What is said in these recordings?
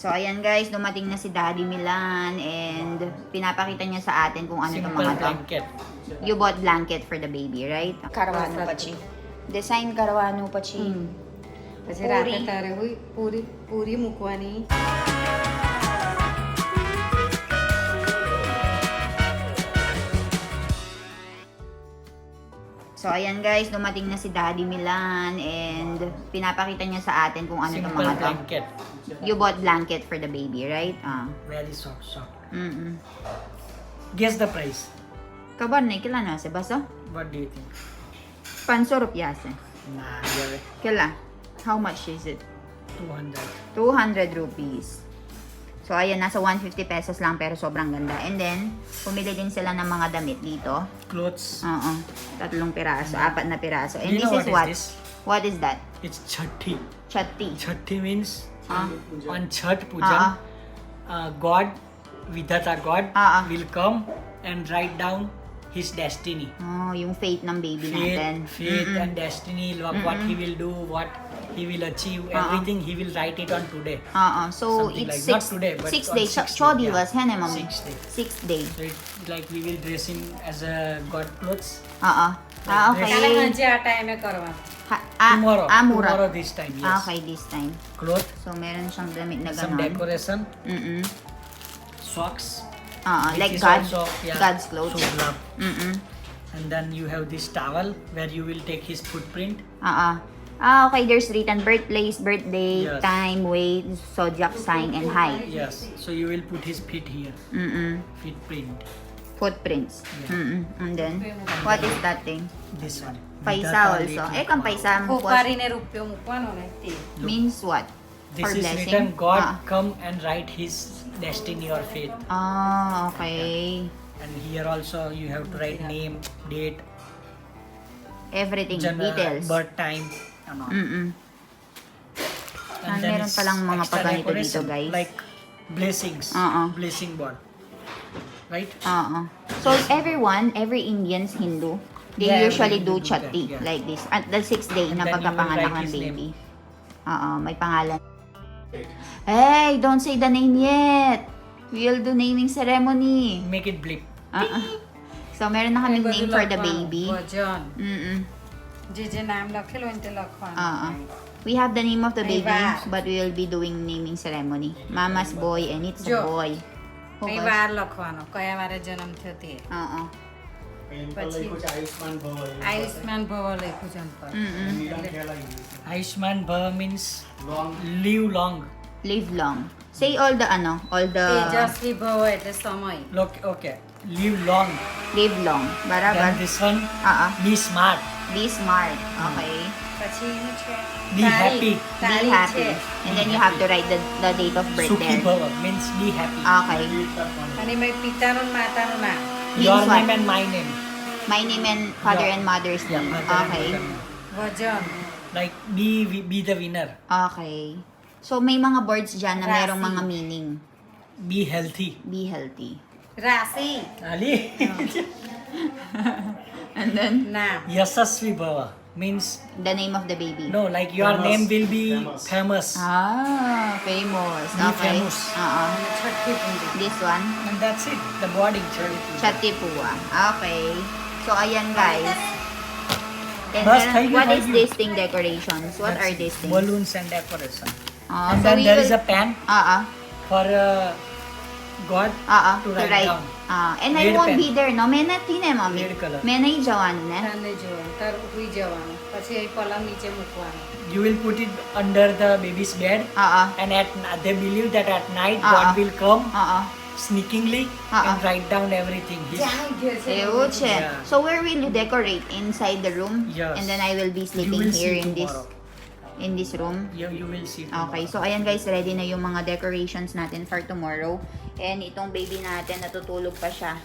So, ayan guys, dumating na si Daddy Milan and pinapakita niya sa atin kung ano itong mga blanket. to. You bought blanket for the baby, right? Caruano Pachi. Design Caruano Pachi. Hmm. Puri. Puri. Puri. Puri. Puri. Puri. Puri. So, ayan guys, dumating na si Daddy Milan and pinapakita niya sa atin kung ano itong mga to. blanket. You bought blanket for the baby, right? Ah. Very soft, soft. Mm-mm. Guess the price. Kabar na kila na se baso? What do you think? 500 rupias eh. Nah, you're Kila? How much is it? 200. 200 rupees. So, ayan, nasa 150 pesos lang pero sobrang ganda. And then, pumili din sila ng mga damit dito. Clothes. Oo. Tatlong piraso, apat na piraso. And you this is what what? is this? What is that? It's chatti. Chatti. Chatti means Ah. on Chhat Ah. Pujan, uh, God, Vidhata God, Ah, ah. will come and write down his destiny. Oh, yung fate ng baby fate, natin. Fate mm-hmm. and destiny, what, mm-hmm. he will do, what he will achieve, uh-huh. everything he will write it on today. Uh-huh. So Something it's like, six, not today, but six days. Six days. yeah. Six days. Six day. So it, like we will dress him as a god clothes. Uh-huh. Like ah, okay. Kala म्हणजे ah, tomorrow. Ah. Tomorrow this time, ah, yes. Ah, okay, this time. Cloth. So, meron siyang damit na ganon. Some decoration. Mm-mm. Socks. Uh, like is God, also, yeah, God's clothes. So love. Mm-mm. And then you have this towel where you will take his footprint. Uh-uh. Ah, okay, there's written birthplace, birthday, yes. time, weight, zodiac sign, and height. Yes, so you will put his feet here. Mm-mm. Feet. Footprints. Yeah. Mm-mm. And then, what is that thing? This one. Paisa also. Eh, kung paisa mo. Means what? This For is blessing? written God Ah. come and write his destiny or fate. Ah, okay. And here also you have to write name, date, Everything, gender, details. birth time, all. Mm-mm. Ah, then meron it's palang mga extra pagganito dito, decoration, guys. Like blessings, Oo. blessing board. Right? Oo. So, everyone, every Indians, Hindu, they Yeah, usually every do Hindu chatti yeah. like this. At the sixth day And na then you will pagkapanganak write ng his name. baby. Oo, may pangalan. Hey, don't say the name yet. We'll do naming ceremony. Make it blip. Ah, ah. So, meron na kaming name for the baby. ભજન Mm-mm. જે જે નામ લખેલું હોય ને તે લખવાનું Ah, ah. We have the name of the Ay, baby, wow. but we will be doing naming ceremony. Mama's boy and it's a Jo. boy. કઈ Focus. વાર લખવાનો કયા વારે જન્મ થયો તે Oo. પછી આયુષ્માન ભવ લખ્યું છે એમ પર Mm-mm. Aishman Bhava means live long. Live long. Say all the ano, all the તેજસ્વી ભવ એટલે સમય Look, okay. Live long. live long. Then Barabar. this one, Ah, ah. be smart. Be smart. Okay. પછી એનું છે Be તારીખ. happy. Be તારીખ happy. છે And then you have to write the, the date of birth Sukhi there. Bhava means be happy. Okay. અને મેં પિતાનું ને માતાનું નામ Your name and my name. My name and father yeah. and mother's name. Yeah, okay. Vajan. Like, be, be the winner. Okay. So, may mga boards dyan na Rasi. merong mga meaning. Be healthy. Be healthy. Rasi. Ali. No. and then? Na. Yasasvi Bhava. means The name of the baby. no like your Famous. name will be famous, Famous. Ah, famous. Be Okay. famous. Oo. This one, and that's it the body Chatipua. Okay. So, ayan guys. And Bas, then, what is this you. thing decorations? What That's are these things? balloons and decorations. Ah, and so then there is a pen Ah, ah. for uh, god Ah, ah. to write down Ah, and I Red won't pen. be there, no? May natine, mami. Red color. May na jawan ne? તારને જોવાનું તાર ઉઈ જવાનું પછી એ પલંગ નીચે મૂકવાનું You will put it under the baby's bed. Ah, ah. And at n- they believe that at night Ah, God ah. will come Ah, ah. sneakingly Ah, and ah. write down everything. His, જ્યાં ગયો છે Ewo, che. Yeah. So, where will you decorate? Inside the room? Yes. And then I will be you sleeping will here see in this tomorrow. In this room. You, you will see. Okay, so ayan guys, ready na yung mga decorations natin for tomorrow. And itong baby natin, natutulog pa siya.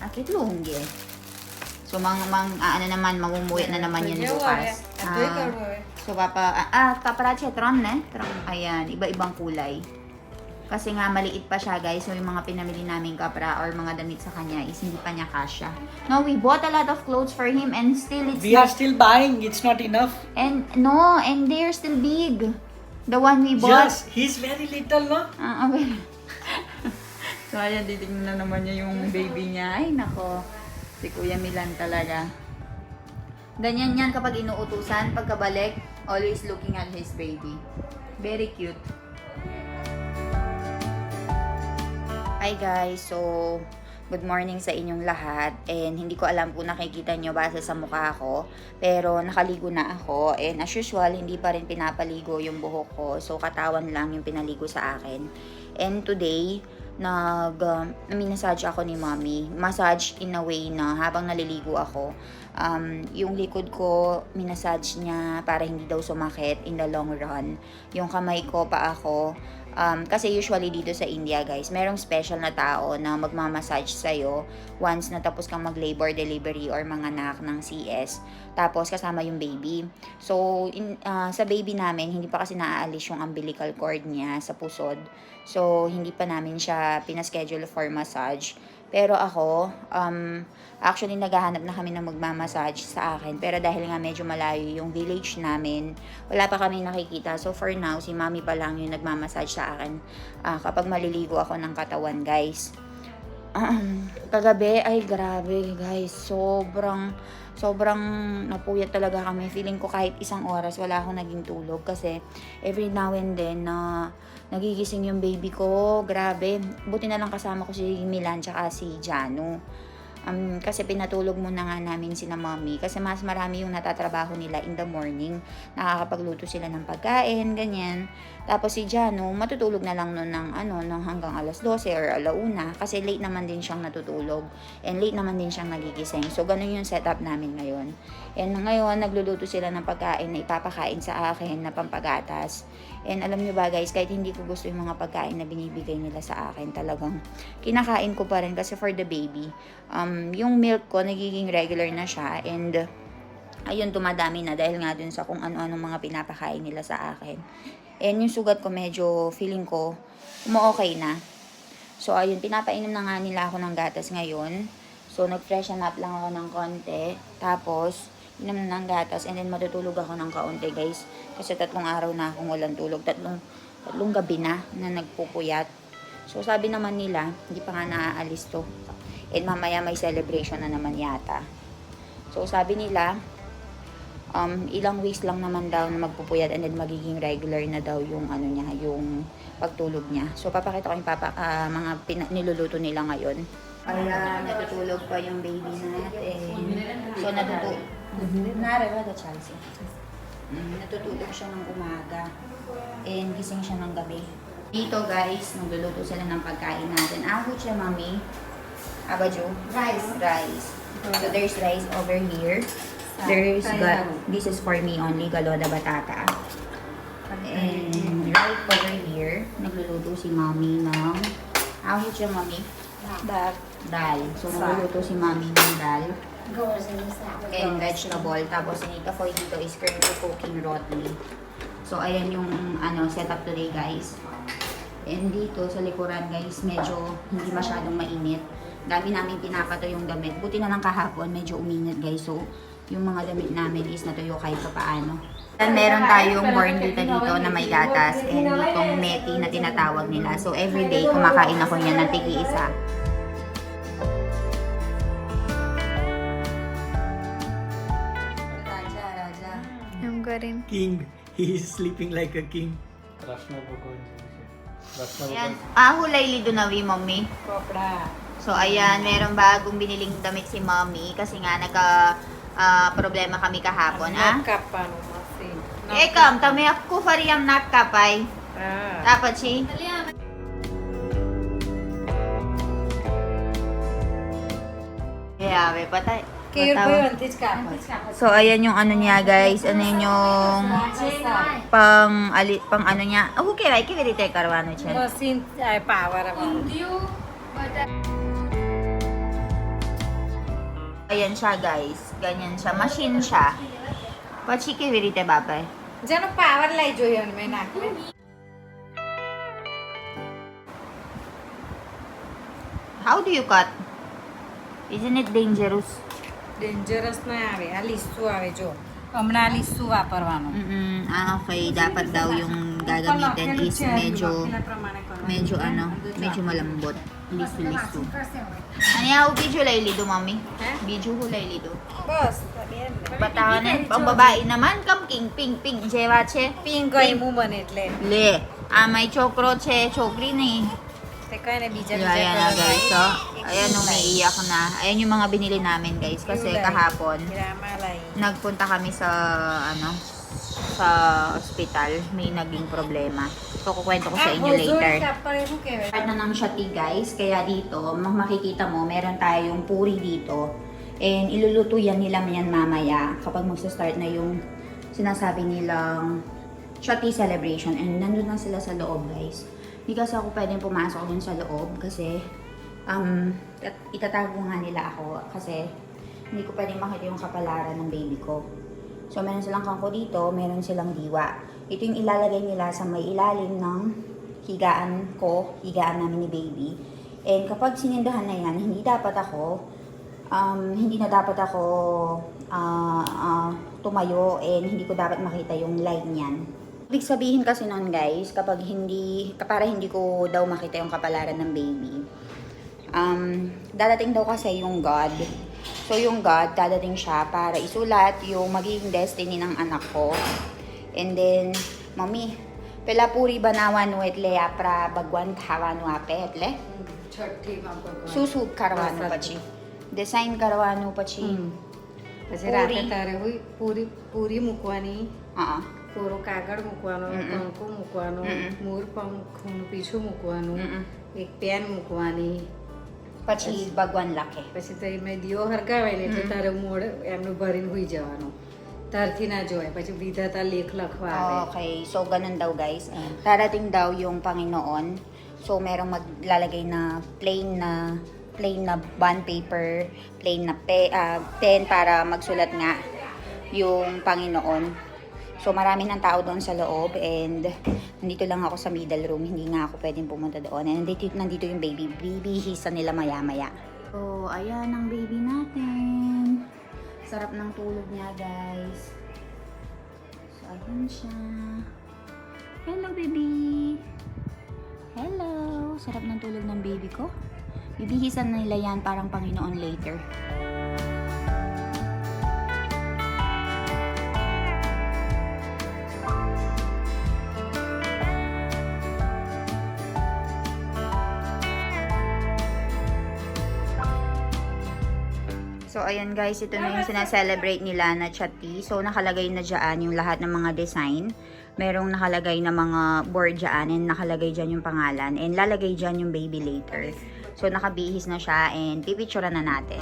Akit luhunggi. So, mang, mang, ah, ano naman, mamumuwi na naman yun Jawab, bukas. eh. Ah, karoy. so, papa, ah, ah kaparache, tron, ne? Tron, ayan, iba-ibang kulay. Kasi nga, maliit pa siya, guys. So, yung mga pinamili namin kapra or mga damit sa kanya is hindi pa niya kasya. No, we bought a lot of clothes for him and still it's We are still buying. It's not enough. And no, and they're still big. The one we bought. Yes, he's very little, no? Ah, okay. so, ayan, titignan na naman niya yung baby niya. Ay, nako. Si Kuya Milan talaga. Ganyan yan kapag inuutusan. Pagkabalik, always looking at his baby. Very cute. Hi guys, so good morning sa inyong lahat. And hindi ko alam kung nakikita nyo base sa mukha ko pero nakaligo na ako. And as usual hindi pa rin pinapaligo yung buhok ko. So katawan lang yung pinaligo sa akin. And today nag uh, minasage ako ni mommy. Massage in a way na habang naliligo ako um, yung likod ko minasage niya para hindi daw sumakit in the long run yung kamay ko pa ako Um, kasi usually dito sa India guys, merong special na tao na magmamassage sa'yo once na tapos kang mag-labor delivery or mga anak ng CS. Tapos kasama yung baby. So, in, ah, sa baby namin, hindi pa kasi naaalis yung umbilical cord niya sa pusod. So, hindi pa namin siya pinaschedule for massage. Pero ako, um, actually naghahanap na kami ng magmamassage sa akin. Pero dahil nga medyo malayo yung village namin, wala pa kami nakikita. So for now, si mami pa lang yung nagmamassage sa akin ah, kapag maliligo ako ng katawan, guys. Kagabi, ay grabe guys, sobrang sobrang napuyat talaga kami. Feeling ko kahit isang oras wala akong naging tulog kasi every now and then na nagigising yung baby ko. Grabe. Buti na lang kasama ko si Milan tsaka si Jano. Um, kasi pinatulog muna nga namin sina mommy kasi mas marami yung natatrabaho nila in the morning. Nakakapagluto sila ng pagkain, ganyan. Tapos si Jano, matutulog na lang nun ng, ano, ng hanggang alas 12 or alauna kasi late naman din siyang natutulog and late naman din siyang nagigising. So, ganun yung setup namin ngayon. And ngayon, nagluluto sila ng pagkain na ipapakain sa akin na pampagatas. And alam nyo ba guys, kahit hindi ko gusto yung mga pagkain na binibigay nila sa akin, talagang kinakain ko pa rin kasi for the baby. Um, yung milk ko, nagiging regular na siya and ayun, tumadami na dahil nga dun sa kung ano-anong mga pinapakain nila sa akin. And yung sugat ko medyo feeling ko umu-okay na. So ayun, pinapainom na nga nila ako ng gatas ngayon. So nag-freshen up lang ako ng konti. Tapos, inom na ng gatas and then matutulog ako ng kaunti guys. Kasi tatlong araw na akong walang tulog. Tatlong, tatlong gabi na na nagpupuyat. So sabi naman nila, hindi pa nga naaalis to. And mamaya may celebration na naman yata. So sabi nila, um, ilang weeks lang naman daw na magpupuyat and then magiging regular na daw yung ano niya, yung pagtulog niya. So papakita ko yung papa, ah, mga pina- niluluto nila ngayon. Para natutulog pa yung baby natin. So natutulog. Narara the Chelsea. Mm, natutulog siya ng umaga. And gising siya ng gabi. Dito guys, nagluluto sila ng pagkain natin. Ahot siya, mami. Abajo? Rice. Rice. So there's rice over here. There's ga- this is for me only, galoda batata. And right over here, nagluluto si mami ng ahot siya, mami. Dal. Dal. So nagluluto si mami ng dal and vegetable. Tapos yung itafoy dito is currently cooking rotly. So, ayan yung ano setup today, guys. And dito sa likuran, guys, medyo hindi masyadong mainit. Dami namin pinapato yung damit. Buti na lang kahapon, medyo uminit, guys. So, yung mga damit namin is natuyo kahit pa paano. Then, meron tayong born dito dito na may gatas and itong meti na tinatawag nila. So, everyday kumakain ako niya ng tigi-isa. Raja, Raja. Yung ka. King. He is sleeping like a king. Crush na po ko. Ayan. Ah, hulay lido na mommy. Kopra. So, ayan. Meron bagong biniling damit si mommy kasi nga naka ah, problema kami kahapon, ah. Nakapa no masin. Eh, kam, tami ako fariyam nakapay. Ah. Dapat si. Yeah, may patay. Patawa. ko yun, tis ka. So, ayan yung ano niya, guys. Ano yun yung pang, ali, pang ano niya. Oh, okay, right. Kaya dito karwano siya. Masin ay power ako. Ayan siya, guys. Ganyan siya. Machine siya. Pachi kivirite babay. જેનો power લઈ જોઈએ મેં નાખવે How do you cut? Isn't it dangerous? Dangerous ના આવે આ લીસું આવે જો હમણાં લીસું વાપરવાનું Mm-mm. Ah, okay. Dapat daw yung gagamitin is medyo, medyo ano, medyo malambot. Lisu-lisu. Ano yung video layli do, mami? Video ko layli do. Bus Batawan eh. Pang babae naman, kam king ping ping jewa che. Pink ગયમું બને એટલે Le. Ah, may chokro che, chokri ni. તે કઈ ને બીજા Ayan, બીજા ayan na colour guys, લાવી. oh. એક Ayan, blue લાવી. umiiyak na. Ayan yung mga binili namin guys. Kasi Blue લાવી. kahapon, ગ્રામા લાવી. nagpunta kami sa ano sa ospital may naging problema So, kukwento ko sa inyo later. Part na ng shati guys. Kaya dito, makikita mo, meron tayong puri dito. And iluluto yan nila yan mamaya kapag magsa-start na yung sinasabi nilang shati celebration. And nandun na sila sa loob guys. Hindi kasi ako pwedeng pumasok dun sa loob kasi um, itatago nga nila ako kasi hindi ko pwedeng makita yung kapalaran ng baby ko. So, meron silang kangko dito, meron silang diwa. Ito yung ilalagay nila sa may ilalim ng higaan ko, higaan namin ni baby. And kapag sinindahan na yan, hindi dapat ako, um, hindi na dapat ako ah, ah, tumayo and hindi ko dapat makita yung line niyan. Ibig sabihin kasi nun guys, kapag hindi, para hindi ko daw makita yung kapalaran ng baby, um, dadating daw kasi yung God. So, yung God, dadating siya para isulat yung magiging destiny ng anak ko. And then, Mami, pela puri બનાવવાનું એટલે આપણા apra ખાવાનું આપે એટલે ભગવાન. શું શું કરવાનું. પછી ડિઝાઇન કરવાનું પછી. પછી પૂરી. રાતે તારે હોય પૂરી પૂરી મૂકવાની હા કોરો કાગળ મૂકવાનો. પંખો મૂકવાનો. મોર પંખનું પીછું મૂકવાનું એક પેન મૂકવાની પછી ભગવાન લખે પછી તો મેં દીવો હરગાવે ને એટલે હમ. તારે મોડ એમનું ભરીને હોઈ જવાનું તારથી ના જોવાય પછી વિધાતા લેખ લખવા આવે Okay, so ganun daw guys. Mm. Darating daw yung Panginoon. So merong maglalagay na plain na plain na bond paper, plain na pe, ah, pen para magsulat nga yung Panginoon. So marami ng tao doon sa loob and nandito lang ako sa middle room. Hindi nga ako pwedeng pumunta doon. And nandito, nandito yung baby. Bibihisa nila maya-maya. So, ayan ang baby natin. Sarap ng tulog niya, guys. So, ayan siya. Hello, baby! Hello! Sarap ng tulog ng baby ko. Bibihisan na nila yan parang Panginoon later. So, ayan guys, ito na yung sinaselebrate nila na chati. So, nakalagay na dyan yung lahat ng mga design. Merong nakalagay na mga board dyan and nakalagay dyan yung pangalan. And lalagay dyan yung baby later. So, nakabihis na siya and pipicturean na natin.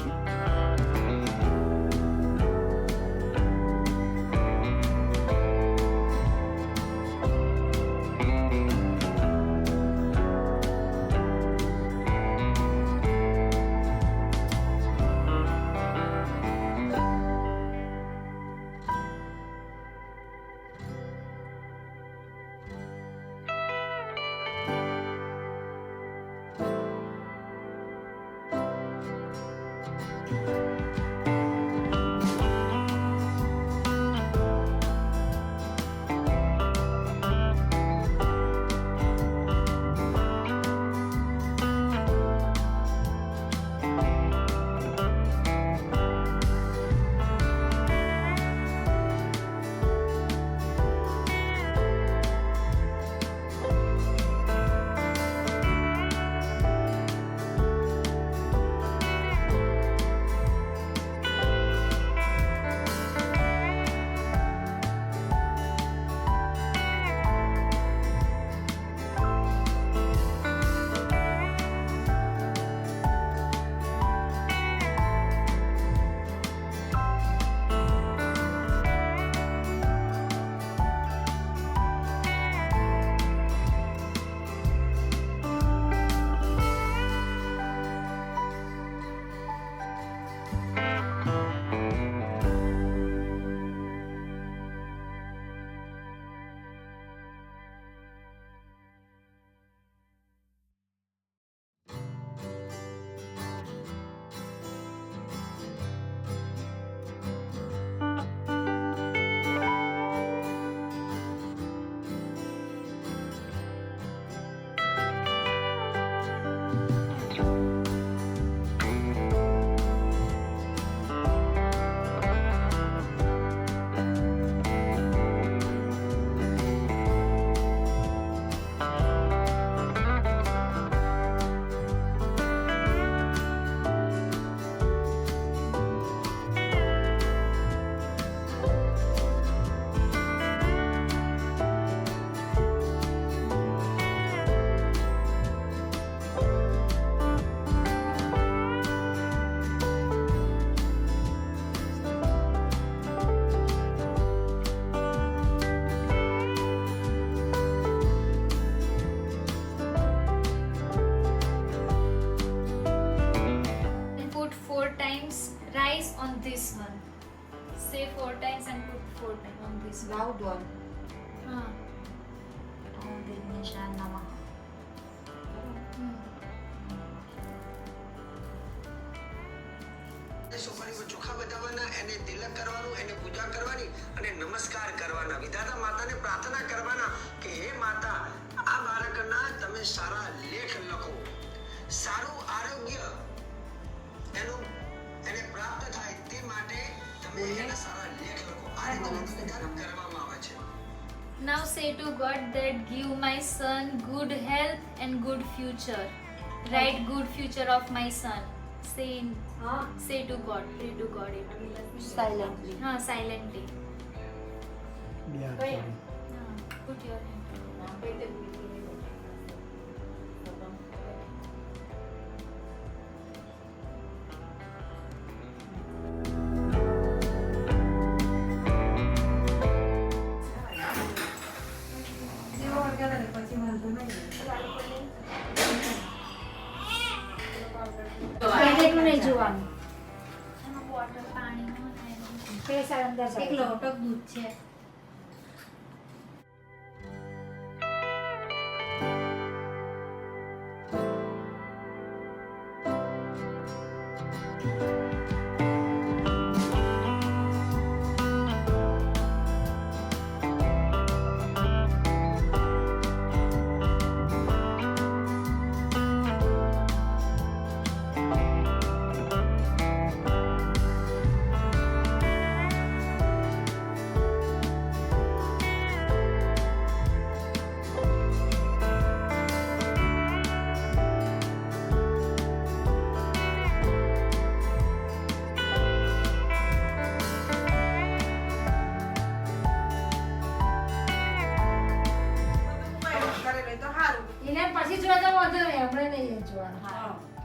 four times and put four times on this one. Loud one. Ah. Oh, ganyan siya naman. Hmm. સોપારીમાં ચોખા બતાવવાના એને તિલક કરવાનું એને પૂજા કરવાની અને નમસ્કાર કરવાના વિધાતા માતાને પ્રાર્થના કરવાના કે હે માતા Now say to God that give my son good health and good future. Write good future of my son. Say in, say to God. Pray to God. It. Silently. Silently. Yeah, sorry. Ah, put your hand. Pressure અંદર એક જાય લોટક દૂધ છે Two.